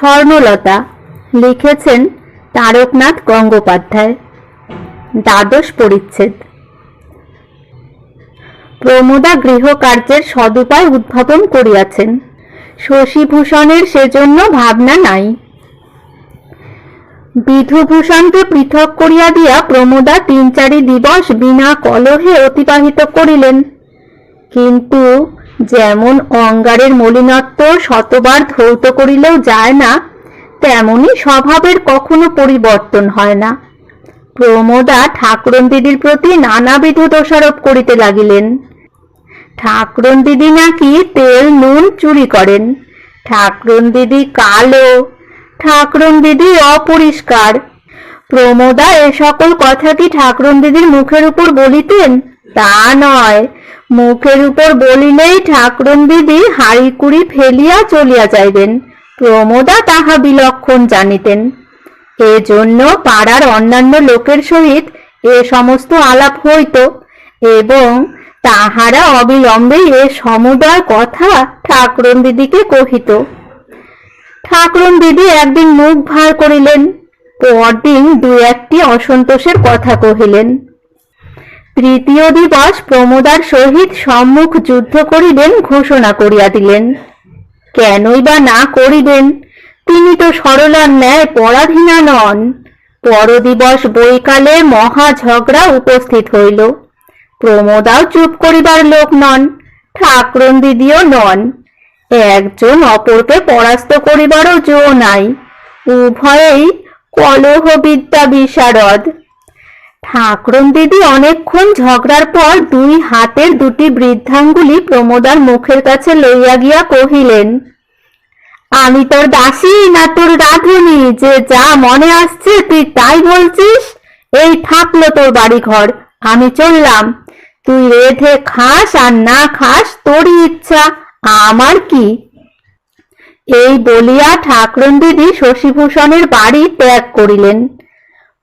স্বর্ণলতা লিখেছেন তারকনাথ গঙ্গোপাধ্যায়। দ্বাদশ পরিচ্ছেদ। প্রমোদা গৃহকার্যের সদুপায় উদ্ভাবন করিয়াছেন। শশীভূষণের সেজন্য ভাবনা নাই। বিধুভূষণকে পৃথক করিয়া দিয়া প্রমোদা তিন চারি দিবস বিনা কলহে অতিবাহিত করিলেন। কিন্তু যেমন অঙ্গারের মলিনত্ব শতবার ধৌত করিলেও যায় না, তেমনি স্বভাবের কখনো পরিবর্তন হয় না। প্রমোদা ঠাকুরন দিদির প্রতি নানাবিধ দোষারোপ করিতে লাগিলেন। ঠাকুরন দিদি নাকি তেল নুন চুরি করেন। ঠাকুরন দিদি কালো, ঠাকুরন দিদি অপরিষ্কার। প্রমোদা এ সকল কথা কি ঠাকুরন দিদির মুখের উপর বলিতেন? তা নয়। মুখের উপর বলিলেই ঠাকুরন দিদি হাড়ি কুড়ি ফেলিয়া চলিয়া যাইবেন। প্রমোদা তাহা বিলক্ষণ জানিতেন। এজন্য পাড়ার অন্যান্য লোকের সহিত এ সমস্ত আলাপ হইত এবং তাহারা অবিলম্বে এ সমুদয় কথা ঠাকুরন দিদিকে কহিত। ঠাকুরন দিদি একদিন মুখ ভার করিলেন, পরদিন দু একটি অসন্তোষের কথা কহিলেন। তৃতীয় দিবস প্রমোদার সহিত সম্মুখ যুদ্ধ করিবেন ঘোষণা করিয়া দিলেন। কেনই বা না করিবেন? তিনি তো সরলার ন্যায় পরাধীনা নন। পরদিবস বৈকালে মহা ঝগড়া উপস্থিত হইল। প্রমোদাও চুপ করিবার লোক নন, ঠাকুরন দিদিও নন। একজন অপরকে পরাস্ত করিবারও জো নাই। উভয়েই কলহ বিদ্যা বিশারদ। ঠাকুরন দিদি অনেকক্ষণ ঝগড়ার পর দুই হাতের দুটি বৃদ্ধাঙ্গুলি প্রমোদার মুখের কাছে লইয়া গিয়া কহিলেন, আমি তোর দাসী না তোর রাধুনি? যে যা মনে আসছে তুই তাই বলছিস? এই থাকল তোর বাড়ি ঘর আমি চললাম। তুই রেধে খাস আর না খাস তোরই ইচ্ছা, আমার কি? এই বলিয়া ঠাকুরন দিদি শশীভূষণের বাড়ি ত্যাগ করিলেন।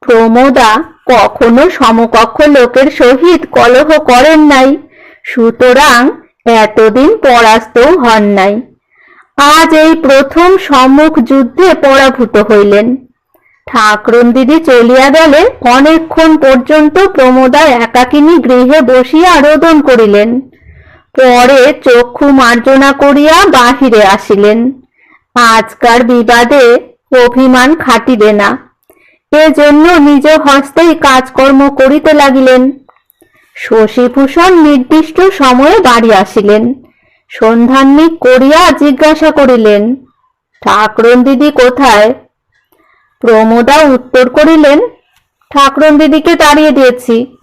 প্রমোদা কখনো সমকক্ষ লোকের সহিত কলহ করেন নাই। সুতরাং এতদিন পরাস্তও হন নাই। আজ এই প্রথম সম্মুখ যুদ্ধে পরাভূত হইলেন। ঠাকরুন দিদি চলিয়া গেলে অনেকক্ষণ পর্যন্ত প্রমোদা একাকিনী গৃহে বসিয়া রোদন করিলেন। পরে চক্ষু মার্জনা করিয়া বাহিরে আসিলেন। আজকার বিবাদে অভিমান খাটিবে না। এজন্য নিজ হস্তেই কাজকর্ম করিতে লাগিলেন। শশীভূষণ নির্দিষ্ট সময়ে বাড়ি আসিলেন। সন্ধান্বিক করিয়া জিজ্ঞাসা করিলেন, ঠাকরুন দিদি কোথায়? প্রমোদা উত্তর করিলেন, ঠাকরুন দিদিকে তাড়িয়ে দিয়েছি।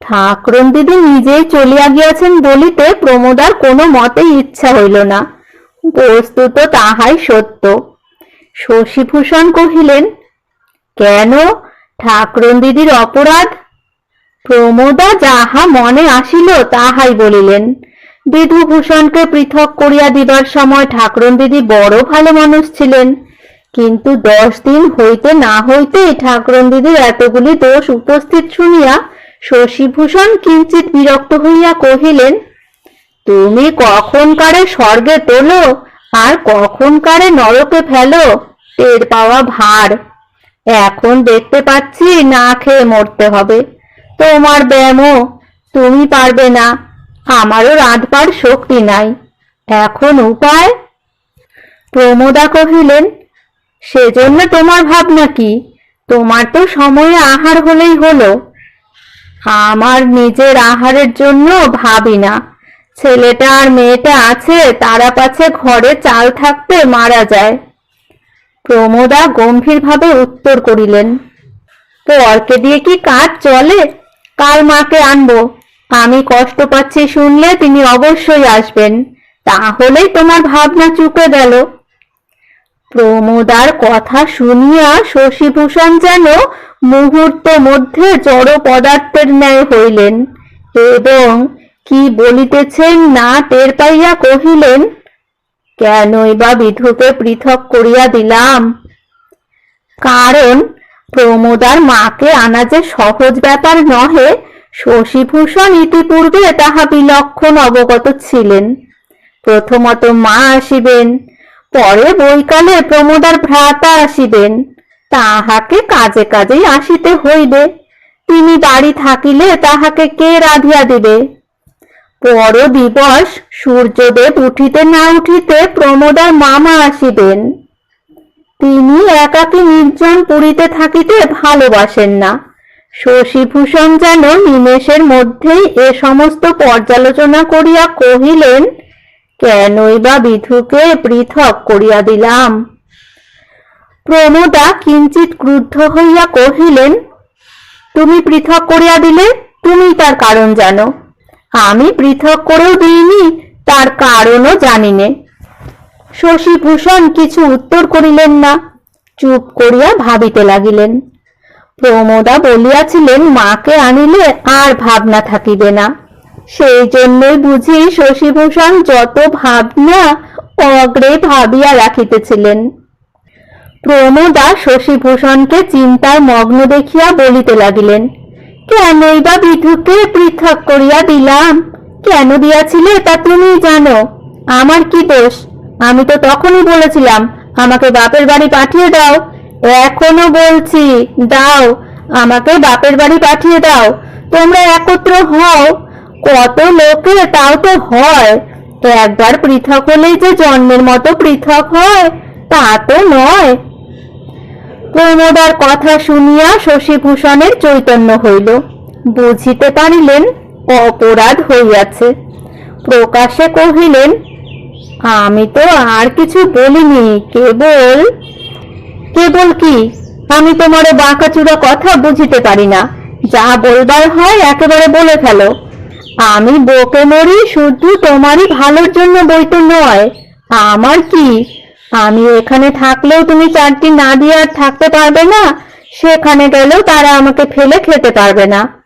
ঠাকরুন দিদি নিজেই চলিয়া গিয়াছেন বলিতে প্রমোদার কোনো মতেই ইচ্ছা হইল না। বস্তুত তাহাই সত্য। শশীভূষণ কহিলেন কেন ঠাকরুন দিদির অপরাধ? প্রমোদা যাহা মনে আসিল তাহাই বলিলেন। বিধুভূষণকে পৃথক করিয়া দিবার সময় ঠাকুরন দিদি বড় ভালো মানুষ ছিলেন। কিন্তু দশ দিন হইতে না হইতে ঠাকুরন দিদির এতগুলি দোষ উপস্থিত শুনিয়া শশীভূষণ কিঞ্চিত বিরক্ত হইয়া কহিলেন, তুমি কখন কারে স্বর্গে তোলো আর কখন কারে নরকে ফেলো, টের পাওয়া ভার। এখন দেখতে পাচ্ছি না খেয়ে মরতে হবে। তোমার ব্যায়ামও তুমি পারবে না। আমারও রাঁধবার শক্তি নাই। এখন উপায়? প্রমোদা কহিলেন, সেজন্য তোমার ভাবনা কি? তোমার তো সময়ে আহার হলেই হলো। আমার নিজের আহারের জন্য ভাবি না। ছেলেটা আর মেয়েটা আছে, তারা পাছে ঘরে চাল থাকতে মারা যায়। প্রমোদা গম্ভীরভাবে উত্তর করিলেন পরকে দিয়ে কি কাজ চলে? কাল মাকে আনব। আমি কষ্ট পাচ্ছি শুনলে তিনি অবশ্যই আসবেন। তাহলেই তোমার ভাবনা চুকে গেল। প্রমোদার কথা শুনিয়া শশীভূষণ যেন মুহূর্ত মধ্যে জড় পদার্থের ন্যায় হইলেন এবং কি বলিতেছেন না টের পাইয়া কহিলেন কেনই বা বিধুকে পৃথক করিয়া দিলাম? কারণ প্রমোদার মাকে আনা যে সহজ ব্যাপার নহে, শশীভূষণ ইতিপূর্বে তাহা বিলক্ষণ অবগত ছিলেন। প্রথমত মা আসিবেন, পরে বৈকালে প্রমোদার ভ্রাতা আসিবেন। তাহাকে কাজে কাজেই আসিতে হইবে। তিনি বাড়ি থাকিলে তাহাকে কে রাধিয়া দিবে? পর দিবস সূর্যদেব উঠিতে না উঠিতে প্রমোদার মামা আসিবেন। তিনি একাকী নির্জন পুরীতে থাকিতে ভালোবাসেন না। শশীভূষণ যেন নিমেষের মধ্যেই এ সমস্ত পর্যালোচনা করিয়া কহিলেন, কেনই বা বিধুকে পৃথক করিয়া দিলাম? প্রমোদা কিঞ্চিত ক্রুদ্ধ হইয়া কহিলেন, তুমি পৃথক করিয়া দিলে তুমি তার কারণ জানো। আমি পৃথক করেও দিইনি, তার কারণও জানি নে। শশীভূষণ কিছু উত্তর করিলেন না, চুপ করিয়া ভাবিতে লাগিলেন। প্রমোদা বলিয়াছিলেন, মাকে আনিলে আর ভাবনা থাকিবে না। সেই জন্যই বুঝি শশীভূষণ যত ভাবনা অগ্রে ভাবিয়া রাখিতেছিলেন। প্রমোদা শশীভূষণকে চিন্তায় মগ্ন দেখিয়া বলিতে লাগিলেন কেনই বা বিধুকে পৃথক করিয়া দিলাম? কেন দিয়াছিলে তা তুমি জানো। আমার কি দোষ? আমি তো তখনই বলেছিলাম, আমাকে বাপের বাড়ি পাঠিয়ে দাও। এখনও বলছি, দাও, আমাকে বাপের বাড়ি পাঠিয়ে দাও। তোমরা একত্র হও। কত লোকে তাও তো হয়। একবার পৃথক হলেই যে জন্মের মতো পৃথক হয়, তা তো নয়। প্রমোদার কথা শুনিয়া শশীভূষণের চৈতন্য হইল। বুঝিতে পারিলেন অপরাধ হইয়াছে। প্রকাশে কহিলেন, আমি তো আর কিছু বলিনি, কেবল কেবল কি? আমি তোমার বাঁকাচুরা কথা বুঝিতে পারি না। যা বলবার হয় একেবারে বলে ফেলো। আমি বকে মরি শুধু তোমারই ভালোর জন্য বই তো নয়, আমার কি আমি এখানে থাকলেও তুমি চারটি না দিয়ে আর থাকতে পারবে না। সেখানে গেলেও তারা আমাকে ফেলে খেতে পারবে না।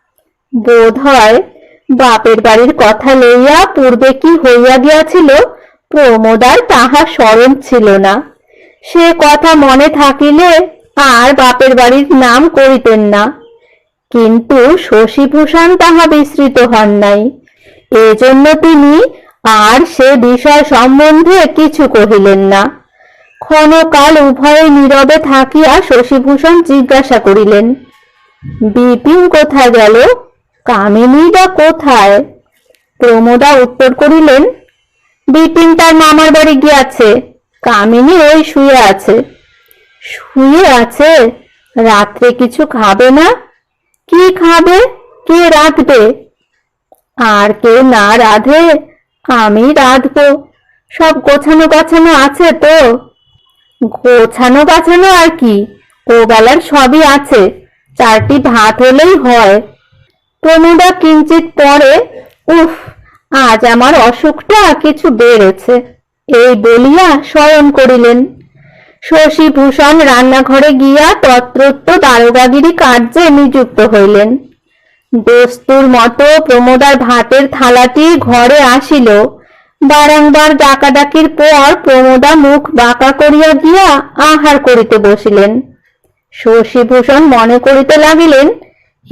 বোধ হয় বাপের বাড়ির কথা লইয়া পূর্বে কি হইয়া গিয়াছিল প্রমোদার তাহা স্মরণ ছিল না। সে কথা মনে থাকিলে আর বাপের বাড়ির নাম করিতেন না। কিন্তু শশীভূষণ তাহা বিস্মৃত হন নাই। এজন্য তিনি আর সে বিষয় সম্বন্ধে কিছু কহিলেন না। ক্ষণকাল উভয়ে নীরবে থাকিয়া শশীভূষণ জিজ্ঞাসা করিলেন, বিপিন কোথায় গেল? কামিনী বা কোথায়? প্রমোদা উত্তর করিলেন, বিপিন তার মামার বাড়ি গিয়াছে। কামিনী ওই শুয়ে আছে। শুয়ে আছে? রাত্রে কিছু খাবে না? কি খাবে? কে রাঁধবে? আর কেউ না রাধে, আমি রাঁধবো। সব গোছানো গাছানো আছে তো? গোছানো গাছানো আর কি। ও বেলার সবই আছে। চারটি ভাত হলেই হয়। প্রমোদা কিঞ্চিত পরে, উফ, আজ আমার অসুখটা কিছু বেড়েছে। এই বলিয়া শয়ন করিলেন। শশীভূষণ রান্নাঘরে গিয়া তত্রত্ব দারোগাগিরি কার্যে নিযুক্ত হইলেন। দস্তুর মতো প্রমোদার ভাতের থালাটি ঘরে আসিল। বারংবার ডাকাডাকির পর প্রমোদা মুখ বাঁকা করিয়া গিয়া আহার করিতে বসিলেন। শশীভূষণ মনে করিতে লাগিলেন,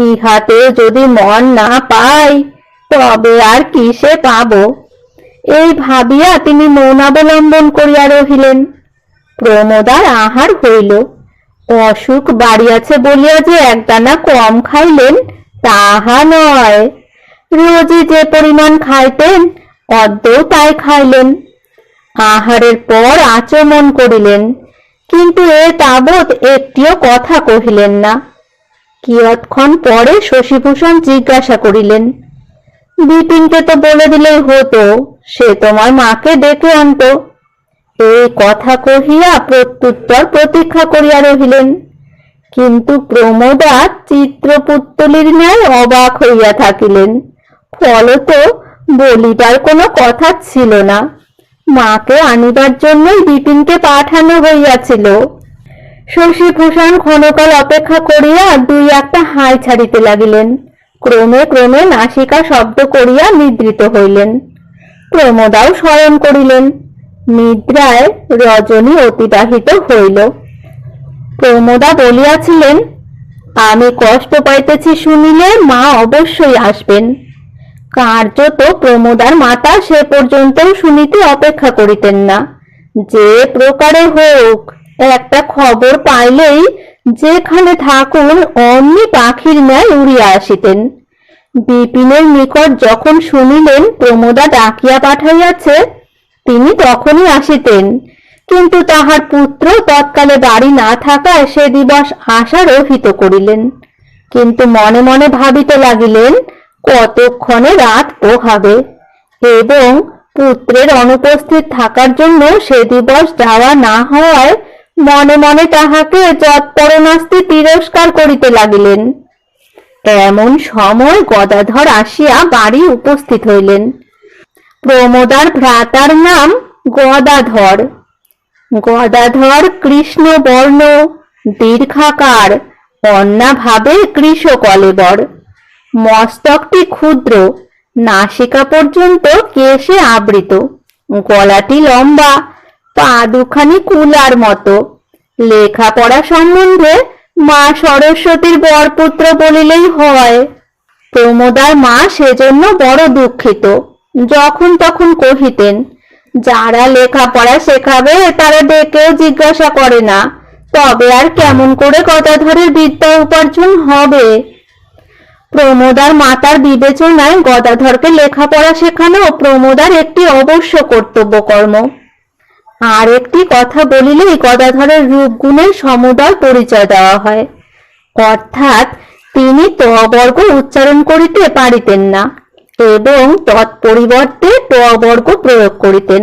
ইহাতে যদি মন না পাই তবে আর কিসে পাব? এই ভাবিয়া তিনি মৌনাবলম্বন করিয়া রহিলেন। প্রমোদার আহার হইল। অসুখ বাড়িয়াছে বলিয়া যে একদানা কম খাইলেন, তাহা নয়। রোজই যে পরিমাণ খাইতেন অদ্যও তাই খাইলেন, আহারের পর আচমন করিলেন, কিন্তু এ তাবৎ একটিও কথা কহিলেন না। কিয়ৎক্ষণ পরে শশীভূষণ জিজ্ঞাসা করিলেন, বিপিনকে তো বলে দিলেই হতো, সে তোমার মাকে ডেকে আনতো। এই কথা কহিয়া প্রত্যুত্তর প্রতীক্ষা করিয়া রহিলেন, কিন্তু প্রমোদা চিত্রপুত্তলির ন্যায় অবাক হইয়া থাকিলেন। ফলত বলিবার কোনো কথা ছিল না। মাকে আনিবার জন্যই বিপিনকে পাঠানো হইয়াছিল। শশীভূষণ ক্ষণকাল অপেক্ষা করিয়া দুই একটা হাই ছাড়িতে লাগিলেন। ক্রমে ক্রমে নাসিকা শব্দ করিয়া নিদ্রিত হইলেন। প্রমোদাও শয়ন করিলেন। নিদ্রায় রজনী অতিবাহিত হইল। প্রমোদা বলিয়াছিলেন, আমি কষ্ট পাইতেছি শুনিলে মা অবশ্যই আসবেন। কার্যত প্রমোদার মাতা সে পর্যন্ত শুনিতে অপেক্ষা করিতেন না। যে প্রকারে হোক, একটা খবর পাইলেই যেখানে থাকুন অমনি পাখির ন্যায় উড়িয়া আসিতেন। বিপিনের নিকট যখন শুনিলেন প্রমোদা ডাকিয়া পাঠাইয়াছে, তিনি তখনই আসিতেন। কিন্তু তাহার পুত্র তৎকালে বাড়ি না থাকায় সে দিবস আশা রহিত করিলেন। কিন্তু মনে মনে ভাবিতে লাগিলেন কতক্ষণে রাত পোহাবে? এবং পুত্রের অনুপস্থিত থাকার জন্য সে দিবস যাওয়া না হওয়ায় মনে মনে তাহাকে যৎপরণাস্তি তিরস্কার করিতে লাগিলেন। এমন সময় গদাধর আসিয়া বাড়ি উপস্থিত হইলেন। প্রমোদার ভ্রাতার নাম গদাধর। গদাধর কৃষ্ণ বর্ণ দীর্ঘাকার অন্যাভাবে কৃষকলেবর। মস্তকটি ক্ষুদ্র, নাসিকা পর্যন্ত কেশে আবৃত। গলাটি লম্বা, পা দুখানি কুলার মতো। লেখাপড়া সম্বন্ধে মা সরস্বতীর বরপুত্র বলিলেই হয়, প্রমোদার মা সেজন্য বড় দুঃখিত। যখন তখন কহিতেন, যারা লেখাপড়া শেখাবে তারা ডেকেও জিজ্ঞাসা করে না, তবে আর কেমন করে গদাধরের বিদ্যা উপার্জন হবে? প্রমোদার মাতার বিবেচনায় গদাধরকে লেখাপড়া শেখানো প্রমোদার একটি অবশ্য কর্তব্য কর্ম আর একটি কথা বলিলেই গদাধরের রূপগুণের সমুদয় পরিচয় দেওয়া হয়। অর্থাৎ তিনি ত বর্গ উচ্চারণ করিতে পারিতেন না এবং তৎপরিবর্তে ট বর্গ প্রয়োগ করিতেন।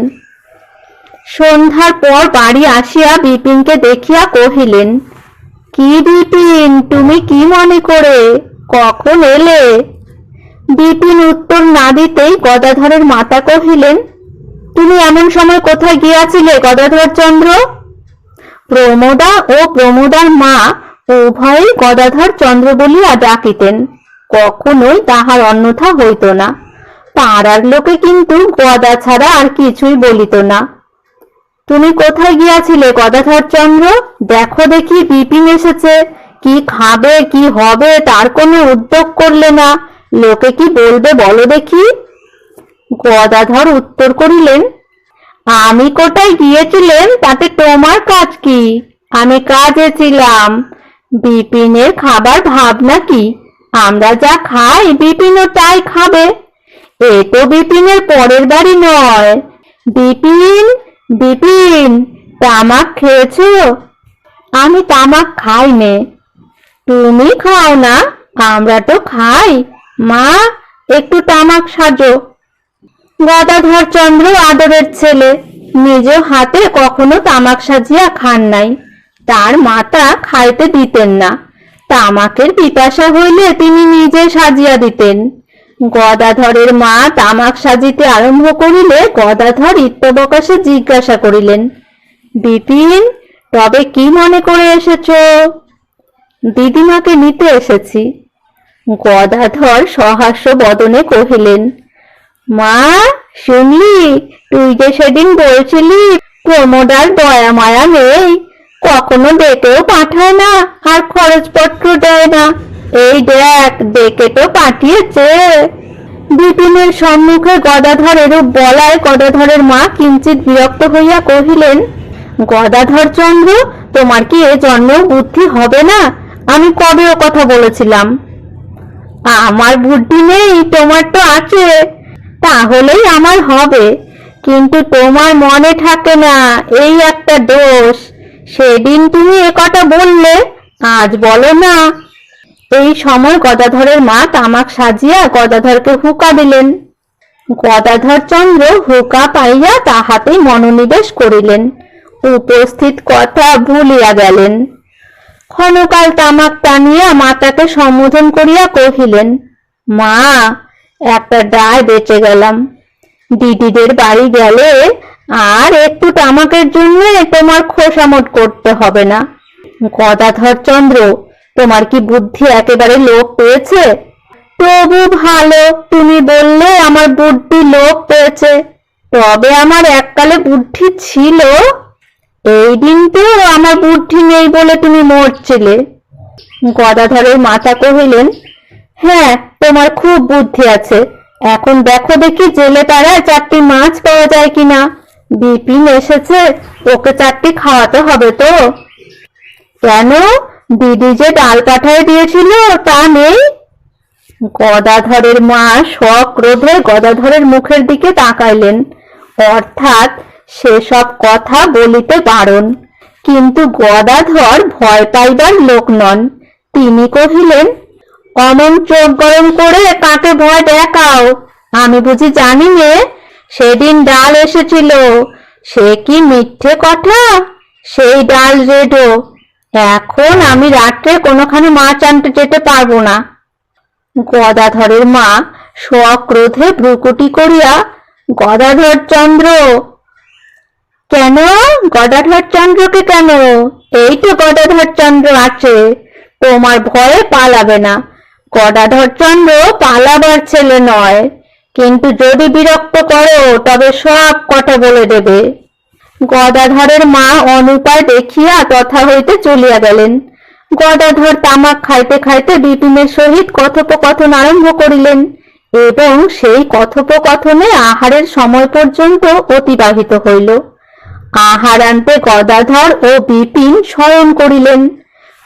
সন্ধ্যার পর বাড়ি আসিয়া বিপিনকে দেখিয়া কহিলেন, কি বিপিন, তুমি কি মনে করে কখন এলে? বিপিন উত্তর না দিতেই গদাধরের মাতা কহিলেন, তুমি এমন সময় কোথায় গিয়াছিলে, গদাধর চন্দ্র? প্রমোদা ও প্রমোদার মা উভয়ই গদাধর চন্দ্র বলিয়া ডাকিতেন, কখনোই তাহার অন্যথা হইত না। পাড়ার লোকে কিন্তু গদা ছাড়া আর কিছুই বলিত না। তুমি কোথায় গিয়াছিলে, গদাধর চন্দ্র? দেখো দেখি বিপিন এসেছে। কি খাবে, কি হবে, তার কোনো উদ্যোগ করলে না। লোকে কি বলবে বলো দেখি। গদাধর উত্তর করিলেন, আমি কোথায় গিয়েছিলেন? তাতে তোমার কাজ কি? আমি কাজে ছিলাম। বিপিনের খাবার ভাবনা কি? আমরা যা খাই, বিপিনও তাই খাবে। এ তো বিপিনের পরের বাড়ি নয়। বিপিন বিপিন, তামাক খেয়েছো? আমি তামাক খাই নে তুমি খাও না, আমরা তো খাই। মা, একটু তামাক সাজো। গদাধর চন্দ্র আদরের ছেলে, নিজ হাতে কখনো তামাক সাজিয়া খান নাই। তার মাতা খাইতে দিতেন না। তামাকের পিপাসা হইলে তিনি নিজে সাজিয়া দিতেন। গদাধরের মা তামাক সাজিতে আরম্ভ করিলে গদাধর ইত্যবকাশে জিজ্ঞাসা করিলেন, বিপিন, তবে কি মনে করে এসেছ? দিদিমাকে নিতে এসেছি। গদাধর সহাস্য বদনে কহিলেন, মা শুনলি তুই যে সেদিন বলছিলি, প্রমোদার দয়া মায়া নেই, কখনো ডেকেও পাঠায় না, আর খরচপত্র দেয় না। এই দেখ, ডেকে তো পাঠিয়েছে। বিপিনের সম্মুখে গদাধর এরূপ বলায় গদাধরের মা কিঞ্চিত বিরক্ত হইয়া কহিলেন, গদাধর চন্দ্র, তোমার কি এ জন্মেও বুদ্ধি হবে না? আমি কবে ও কথা বলেছিলাম? আমার বুদ্ধি নেই, তোমার তো আছে। তাহলেই আমার হবে। কিন্তু তোমার মনে থাকে না, এই একটা দোষ। সেদিন তুমি এ কথা বললে, আজ বলো না। এই সময় গদাধরের মা তামাক সাজিয়া গদাধরকে হুকা দিলেন। গদাধর চন্দ্র হুকা পাইয়া তাহাতেই মনোনিবেশ করিলেন। উপস্থিত কথা ভুলিয়া গেলেন। ক্ষণকাল তামাক টানিয়া মাতাকে সম্বোধন করিয়া কহিলেন, মা, একটা ডায় বেঁচে গেলাম। দিদিদের বাড়ি গেলে আর একটু তামাকের জন্য তোমার খোসামত করতে হবে না। গদাধর চন্দ্র, তোমার কি বুদ্ধি একেবারে লোপ পেয়েছে? তবু ভালো, তুমি বললে আমার বুদ্ধি লোপ পেয়েছে। তবে আমার এককালে বুদ্ধি ছিল এই দিন তো আমার বুদ্ধি নেই বলে তুমি মরছিলে। গদাধরের মাথা কহিলেন হ্যাঁ তোমার খুব বুদ্ধি আছে। এখন দেখো দেখি জেলে পাড়ায় চারটি মাছ পাওয়া যায় কিনা। বিপিন এসেছে, ওকে চারটি খাওয়াতে হবে তো। কেন? দিদি যে ডাল পাঠায় দিয়েছিল, তা নেই। গদাধরের মা সক্রোধে গদাধরের মুখের দিকে তাকাইলেন। অর্থাৎ সেসব কথা বলিতে বারণ। কিন্তু গদাধর ভয় পাইবার লোক নন। তিনি কহিলেন, অমন চোখ গরম করে কাকে ভয় দেখাও? আমি বুঝি জানি নে, সেদিন ডাল এসেছিল। সে কি মিথ্যে কথা? সেই ডাল রেডো। এখন আমি রাত্রে কোনোখানে মাছ আনতে যেতে পারব না। গদাধরের মা স্বক্রোধে ভ্রুকুটি করিয়া, গদাধর চন্দ্র কেন? গদাধর চন্দ্রকে কেন? এই তো গদাধর চন্দ্র আছে। তোমার ভয়ে পালাবে না। গদাধর চন্দ্র পালাবার ছেলে নয়। কিন্তু যদি বিরক্ত করো, তবে সব কথা বলে দেবে। গদাধরের মা অনুপায় দেখিয়া তথা হইতে চলিয়া গেলেন। গদাধর তামাক খাইতে খাইতে বিপিনের সহিত কথোপকথন আরম্ভ করিলেন এবং সেই কথোপকথনে আহারের সময় পর্যন্ত অতিবাহিত হইল। আহারান্তে গদাধর ও বিপিন শয়ন করিলেন।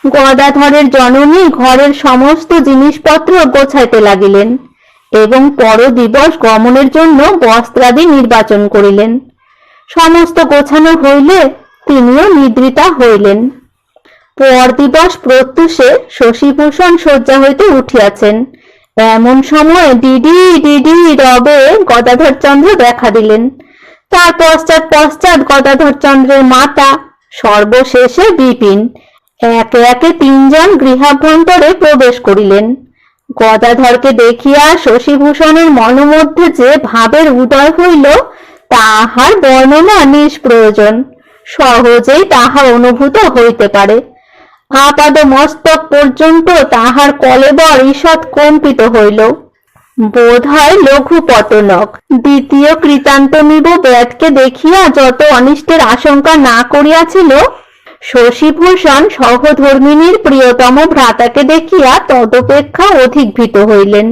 গদাধরের জননী ঘরের সমস্ত জিনিসপত্র গোছাইতে লাগিলেন এবং পরদিবস গমনের জন্য বস্ত্রাদি নির্বাচন করিলেন। সমস্ত গোছানো হইলে তিনিও নিদ্রিতা হইলেন। পরদিবস প্রত্যুষে শশীভূষণ শয্যা হইতে উঠিয়াছেন। এমন সময় দিদি দিদি রবে গদাধর চন্দ্র দেখা দিলেন। তার পশ্চাৎ পশ্চাৎ গদাধর চন্দ্রের মাতা সর্বশেষে বিপিন। একে একে তিনজন গৃহাভ্যন্তরে প্রবেশ করিলেন। গদাধরকে দেখিয়া শশীভূষণের মনোমধ্যে যে ভাবের উদয় হইল, তাহার বর্ণনা নিষ্প্রয়োজন। সহজেই তাহা অনুভূত হইতে পারে। আপাদ মস্তক পর্যন্ত তাহার কলেবর ঈষৎ কম্পিত হইল। বোধ হয় লঘু পতনক দ্বিতীয় কৃতান্ত নিব ব্যাধকে দেখিয়া যত অনিষ্টের আশঙ্কা না করিয়াছিল, শশীভূষণ সহধর্মিনীর প্রিয়তম ভ্রাতাকে দেখিয়া তদপেক্ষা অধিক ভীত হইলেন।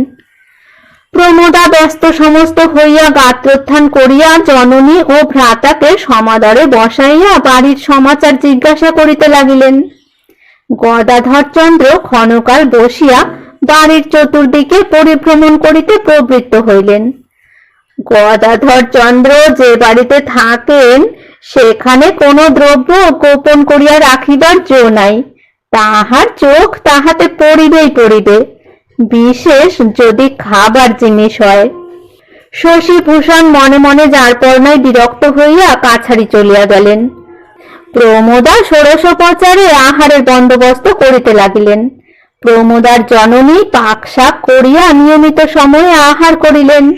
প্রমোদা ব্যস্ত সমস্ত হইয়া গাত্রোত্থান করিয়া জননী ও ভ্রাতাকে সমাদরে বসাইয়া বাড়ির সমাচার জিজ্ঞাসা করিতে লাগিলেন। গদাধর চন্দ্র ক্ষণকাল বসিয়া বাড়ির চতুর্দিকে পরিভ্রমণ করিতে প্রবৃত্ত হইলেন। গদাধর চন্দ্র যে বাড়িতে থাকেন, সেখানে কোনো দ্রব্য গোপন করিয়া রাখিবার জো নাই। তাহার চোখ তাহাতে পড়িবেই পড়িবে। বিশেষ যদি খাবার জিনিস হয়। শশীভূষণ মনে মনে যার পরনায় বিরক্ত হইয়া কাছারি চলিয়া গেলেন। প্রমোদা ষোড়শোপচারে আহারের বন্দোবস্ত করিতে লাগিলেন। প্রমোদার জননী পাক শাক করিয়া নিয়মিত সময়ে আহার করিলেন।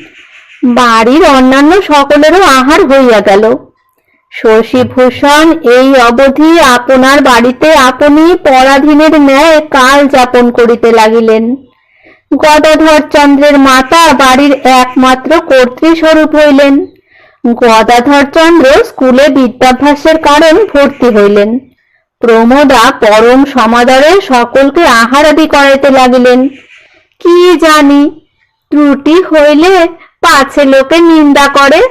বাড়ির অন্যান্য সকলেরও আহার হইয়া গেল। শশীভূষণ, এই অবধি আপনার বাড়িতে আপনি পরাধীনের ন্যায় কাল যাপন করিতে লাগিলেন। গদাধর চন্দ্রের মাতা বাড়ির একমাত্র কর্তৃস্বরূপ হইলেন। গদাধর চন্দ্র স্কুলে বিদ্যাভ্যাসের কারণ ভর্তি হইলেন। প্রমোদা পরম সমাদরে সকলকে আহারাদি করাইতে লাগিলেন। কি জানি, ত্রুটি হইলে পাছে লোকে নিন্দা করে।